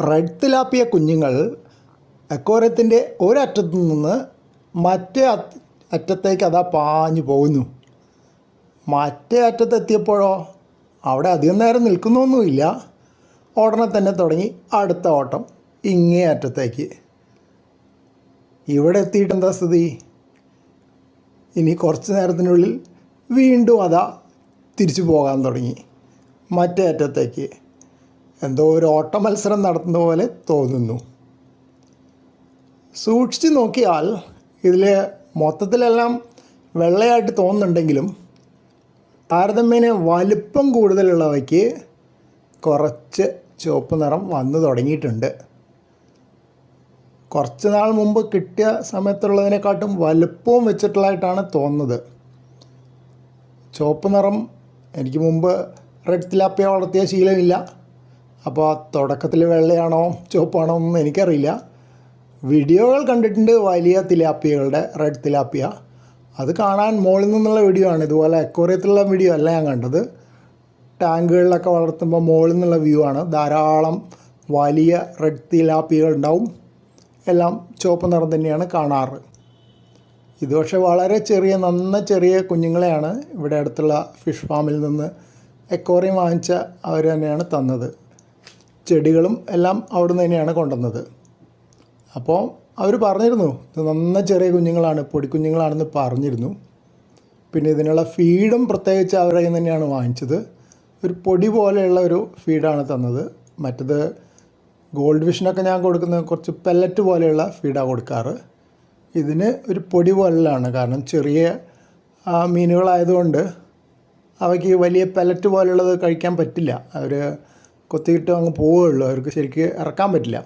Red tilapia കുഞ്ഞുങ്ങൾ അക്കോരത്തിന്റെ ഒരറ്റത്തു നിന്ന് മറ്റേ അറ്റത്തേക്ക് അതാ പാഞ്ഞു പോകുന്നു. മറ്റേ അറ്റത്തെത്തിയപ്പോഴോ അവിടെ അധികം നേരം നിൽക്കുന്നൊന്നുമില്ല. ഉടനെ തന്നെ തുടങ്ങി അടുത്ത ഓട്ടം ഇങ്ങേ അറ്റത്തേക്ക്. ഇവിടെ എത്തിയിട്ട് എന്താ സ്ഥിതി? ഇനി കുറച്ച് നേരത്തിനുള്ളിൽ വീണ്ടും അതാ തിരിച്ചു പോകാൻ തുടങ്ങി. മറ്റേ അറ്റത്തേക്ക്. എന്തോ ഒരു ഓട്ട മത്സരം നടത്തുന്ന പോലെ തോന്നുന്നു. സൂക്ഷിച്ച് നോക്കിയാൽ ഇതിൽ മൊത്തത്തിലെല്ലാം വെള്ളയായിട്ട് തോന്നുന്നുണ്ടെങ്കിലും താരതമ്യേന വലുപ്പം കൂടുതലുള്ളവയ്ക്ക് കുറച്ച് ചുവപ്പ് നിറം വന്നു തുടങ്ങിയിട്ടുണ്ട്. കുറച്ച് നാൾ മുമ്പ് കിട്ടിയ സമയത്തുള്ളതിനെക്കാട്ടും വലുപ്പവും വെച്ചിട്ടുള്ളതായിട്ടാണ് തോന്നുന്നത്. ചുവപ്പ് നിറം എനിക്ക് മുമ്പ് റെഡ് തിലാപ്പിയ വളർത്തിയ ശീലമില്ല. അപ്പോൾ തുടക്കത്തിൽ വെള്ളയാണോ ചുവപ്പാണോ എന്നൊന്നും എനിക്കറിയില്ല. വീഡിയോകൾ കണ്ടിട്ടുണ്ട് വലിയ തിലാപ്പിയകളുടെ റെഡ് തിലാപ്പിയ. അത് കാണാൻ മുകളിൽ നിന്നുള്ള വീഡിയോ ആണ്. ഇതുപോലെ അക്വറിയത്തിലുള്ള വീഡിയോ അല്ല ഞാൻ കണ്ടത്. ടാങ്കുകളിലൊക്കെ വളർത്തുമ്പോൾ മുകളിൽ നിന്നുള്ള വ്യൂ ആണ്. ധാരാളം വലിയ റെഡ് തിലാപ്പികൾ ഉണ്ടാവും. എല്ലാം ചുവപ്പ് നിറം തന്നെയാണ് കാണാറ്. ഇത് പക്ഷേ വളരെ ചെറിയ നന്ന ചെറിയ കുഞ്ഞുങ്ങളെയാണ് ഇവിടെ അടുത്തുള്ള ഫിഷ് ഫാമിൽ നിന്ന് എക്കോറിയം വാങ്ങിച്ച അവർ തന്നെയാണ് തന്നത്. ചെടികളും എല്ലാം അവിടെ നിന്ന് തന്നെയാണ് കൊണ്ടുവന്നത്. അപ്പോൾ അവർ പറഞ്ഞിരുന്നു ഇത് നന്ന ചെറിയ കുഞ്ഞുങ്ങളാണ് പൊടിക്കുഞ്ഞുങ്ങളാണെന്ന് പറഞ്ഞിരുന്നു. പിന്നെ ഇതിനുള്ള ഫീഡും പ്രത്യേകിച്ച് അവരുടെ കയ്യിൽ തന്നെയാണ് വാങ്ങിച്ചത്. ഒരു പൊടി പോലെയുള്ള ഒരു ഫീഡാണ് തന്നത്. മറ്റത് ഗോൾഡ് ഫിഷിനൊക്കെ ഞാൻ കൊടുക്കുന്ന കുറച്ച് പെല്ലറ്റ് പോലെയുള്ള ഫീഡാണ് കൊടുക്കാറ്. ഇതിന് ഒരു പൊടി പോലെയാണ് കാരണം ചെറിയ മീനുകളായതുകൊണ്ട് അവയ്ക്ക് വലിയ പെല്ലറ്റ് പോലുള്ളത് കഴിക്കാൻ പറ്റില്ല. അവർ കൊത്തിയിട്ട് അങ്ങ് പോവുകയുള്ളൂ. അവർക്ക് ശരിക്ക് ഇറക്കാൻ പറ്റില്ല.